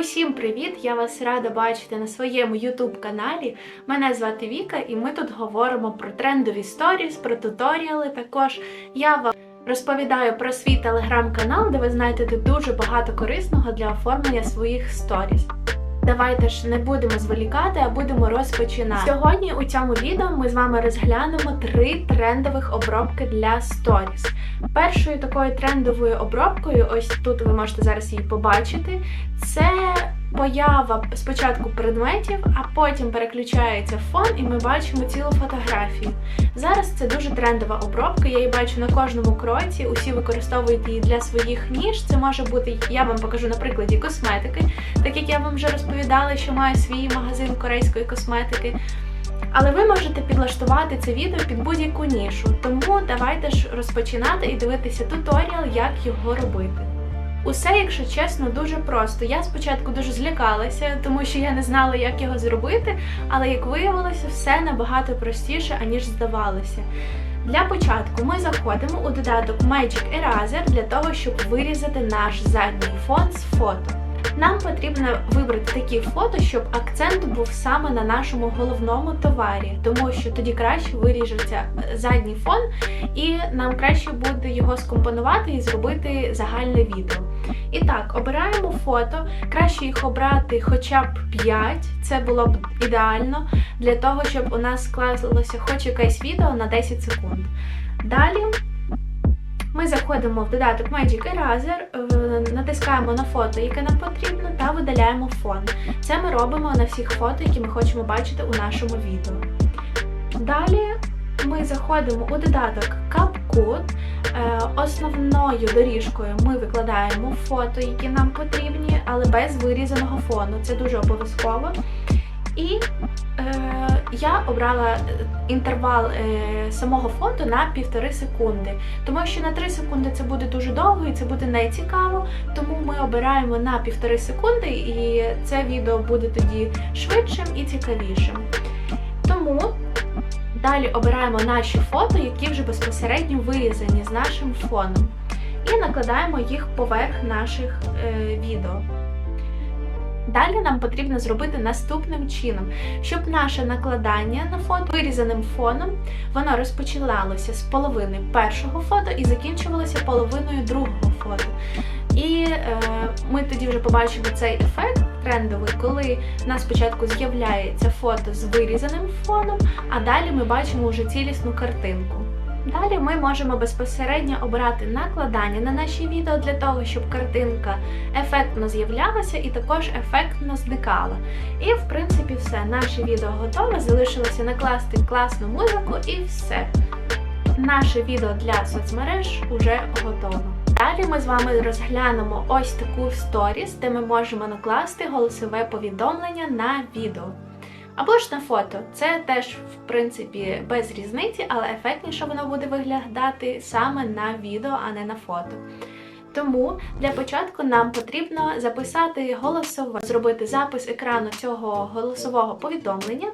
Усім привіт! Я вас рада бачити на своєму YouTube каналі. Мене звати Віка, і ми тут говоримо про трендові сторіс, про туторіали. Також я вам розповідаю про свій телеграм-канал, де ви знайдете дуже багато корисного для оформлення своїх сторіс. Давайте ж не будемо зволікати, а будемо розпочинати. Сьогодні у цьому відео ми з вами розглянемо три трендових обробки для сторіс. Першою такою трендовою обробкою, ось тут ви можете зараз її побачити, це поява спочатку предметів, а потім переключається фон, і ми бачимо цілу фотографію. Зараз це дуже трендова обробка, я її бачу на кожному кроці. Усі використовують її для своїх ніж. Це може бути, я вам покажу на прикладі косметики, так як я вам вже розповідала, що маю свій магазин корейської косметики. Але ви можете підлаштувати це відео під будь-яку нішу. Тому давайте ж розпочинати і дивитися туторіал, як його робити. Усе, якщо чесно, дуже просто. Я спочатку дуже злякалася, тому що я не знала, як його зробити, але як виявилося, все набагато простіше, аніж здавалося. Для початку ми заходимо у додаток Magic Eraser для того, щоб вирізати наш задній фон з фото. Нам потрібно вибрати такі фото, щоб акцент був саме на нашому головному товарі, тому що тоді краще виріжеться задній фон, і нам краще буде його скомпонувати і зробити загальне відео. І так, обираємо фото. Краще їх обрати хоча б 5, це було б ідеально для того, щоб у нас склалося хоч якесь відео на 10 секунд. Далі. Ми заходимо в додаток Magic Eraser, натискаємо на фото, яке нам потрібно, та видаляємо фон. Це ми робимо на всіх фото, які ми хочемо бачити у нашому відео. Далі ми заходимо у додаток CapCut. Е, Основною доріжкою ми викладаємо фото, які нам потрібні, але без вирізаного фону. Це дуже обов'язково. І е, я обрала інтервал е, самого фото на півтори секунди, тому що на 3 секунди це буде дуже довго і це буде не цікаво. Тому ми обираємо на півтори секунди, і це відео буде тоді швидшим і цікавішим. Тому далі обираємо наші фото, які вже безпосередньо вирізані з нашим фоном, і накладаємо їх поверх наших е, відео. Далі нам потрібно зробити наступним чином, щоб наше накладання на фото вирізаним фоном воно розпочиналося з половини першого фото і закінчувалося половиною другого фото. І е, ми тоді вже побачимо цей ефект трендовий, коли в нас спочатку з'являється фото з вирізаним фоном, а далі ми бачимо вже цілісну картинку. Далі ми можемо безпосередньо обрати накладання на наші відео для того, щоб картинка ефектно з'являлася і також ефектно зникала. І в принципі все, наше відео готове. Залишилося накласти класну музику і все. Наше відео для соцмереж вже готово. Далі ми з вами розглянемо ось таку сторіс, де ми можемо накласти голосове повідомлення на відео. Або ж на фото. Це теж, в принципі, без різниці, але ефектніше воно буде виглядати саме на відео, а не на фото. Тому для початку нам потрібно записати голосове, зробити запис екрану цього голосового повідомлення.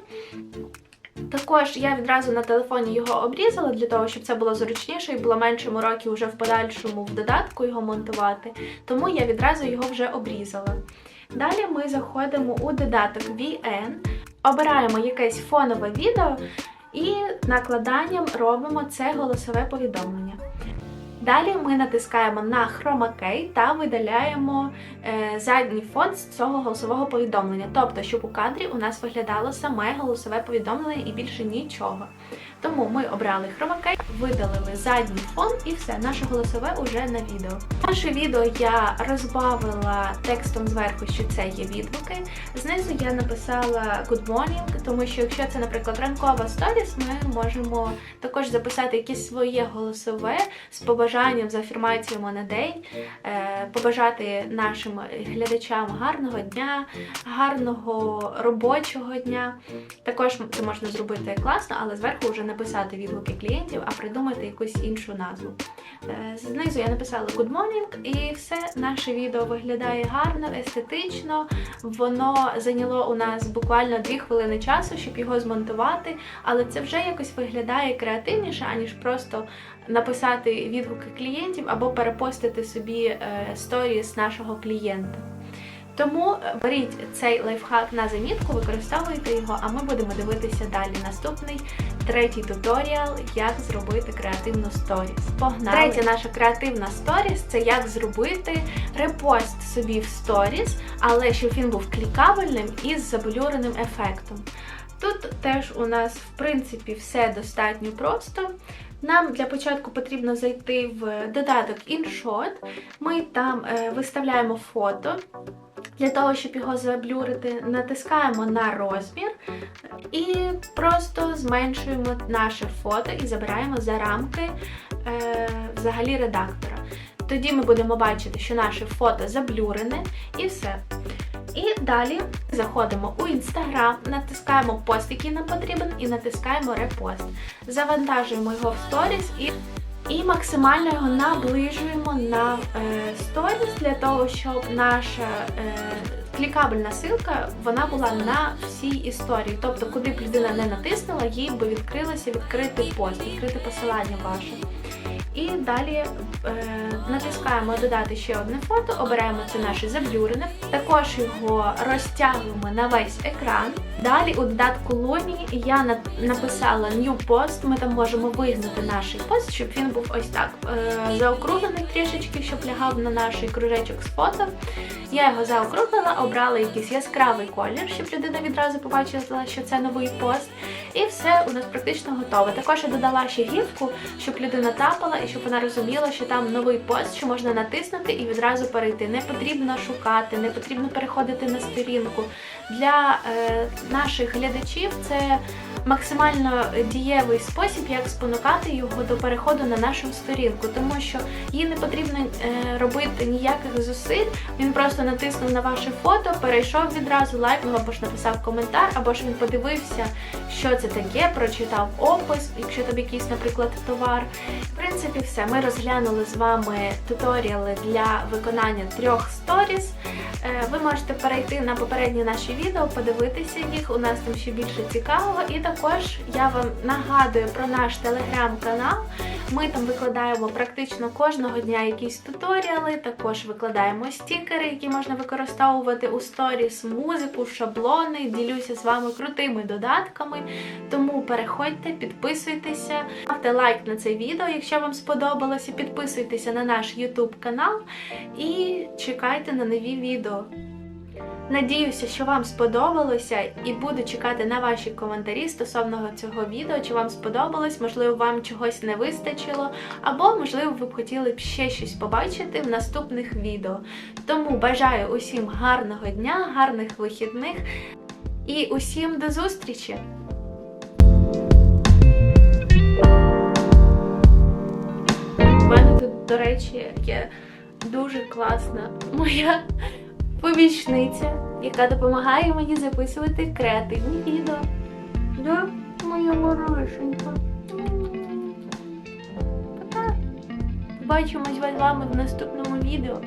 Також я відразу на телефоні його обрізала для того, щоб це було зручніше і було менше мороків вже в подальшому в додатку його монтувати, тому я відразу його вже обрізала. Далі ми заходимо у додаток VN, обираємо якесь фонове відео і накладанням робимо це голосове повідомлення. Далі ми натискаємо на Key та видаляємо е, задній фон з цього голосового повідомлення. Тобто, щоб у кадрі у нас виглядало саме голосове повідомлення і більше нічого. Тому ми обрали Key, видалили задній фон і все, наше голосове уже на відео. Наше відео я розбавила текстом зверху, що це є відгуки. Знизу я написала Good morning, тому що якщо це, наприклад, ранкова сторіс, ми можемо також записати якесь своє голосове з побажанням з афірмаціями на день, е, побажати нашим глядачам гарного дня, гарного робочого дня. Також це можна зробити класно, але зверху вже написати відгуки клієнтів, а придумати якусь іншу назву. Е, Знизу я написала Good morning, і все наше відео виглядає гарно, естетично. Воно зайняло у нас буквально 2 хвилини часу, щоб його змонтувати, але це вже якось виглядає креативніше, аніж просто написати відгуки клієнтів або перепостити собі е, сторіс нашого клієнта. Тому е, беріть цей лайфхак на замітку, використовуйте його, а ми будемо дивитися далі. Наступний третій туторіал, як зробити креативну сторіс. Погнали! Третя наша креативна сторіс це як зробити репост собі в сторіс, але щоб він був клікабельним і з заблюреним ефектом. Тут теж у нас, в принципі, все достатньо просто. Нам для початку потрібно зайти в додаток InShot. Ми там е, виставляємо фото. Для того, щоб його заблюрити, натискаємо на розмір і просто зменшуємо наше фото і забираємо за рамки е, взагалі редактора. Тоді ми будемо бачити, що наше фото заблюрене і все. І далі заходимо у інстаграм, натискаємо пост, який нам потрібен, і натискаємо репост. Завантажуємо його в сторіс і і максимально його наближуємо на е, сторіс для того, щоб наша е, клікабельна силка вона була на всій історії. Тобто, куди б людина не натиснула, їй би відкрилося відкрити пост, відкрити посилання ваше. І далі е, натискаємо додати ще одне фото, обираємо це наше заблюрене, також його розтягуємо на весь екран. Далі у додатку Лумі я на, написала New Post, ми там можемо вигнати наш пост, щоб він був ось так е, заокруглений трішечки, щоб лягав на наш кружечок з фото. Я його заокруглила, обрала якийсь яскравий колір, щоб людина відразу побачила, що це новий пост. І все у нас практично готове. Також я додала ще гілку, щоб людина тапала і щоб вона розуміла, що там новий пост, що можна натиснути і відразу перейти. Не потрібно шукати, не потрібно переходити на сторінку. Для е, наших глядачів це максимально дієвий спосіб, як спонукати його до переходу на нашу сторінку, тому що їй не потрібно е, робити ніяких зусиль. Він просто натиснув на ваше фото, перейшов відразу, лайкнув або ж написав коментар, або ж він подивився, що це таке, прочитав опис, якщо там якийсь, наприклад, товар. В принципі, все. Ми розглянули з вами туторіали для виконання трьох сторіс. Е, Ви можете перейти на попередні наші відео, подивитися їх. У нас там ще більше цікавого. І також я вам нагадую про наш телеграм-канал. Ми там викладаємо практично кожного дня якісь туторіали, також викладаємо стікери, які можна використовувати у сторіс, музику, шаблони. Ділюся з вами крутими додатками. Тому переходьте, підписуйтеся, ставте лайк на це відео, якщо вам сподобалося. Підписуйтеся на наш YouTube канал і чекайте на нові відео. Надіюся, що вам сподобалося, і буду чекати на ваші коментарі стосовно цього відео, чи вам сподобалось, можливо, вам чогось не вистачило, або, можливо, ви б хотіли б ще щось побачити в наступних відео. Тому бажаю усім гарного дня, гарних вихідних і усім до зустрічі! У мене тут, до речі, є дуже класна моя помічниця, яка допомагає мені записувати креативні відео. Да, моя морошенька. Пока. Бачимось з вами в наступному відео.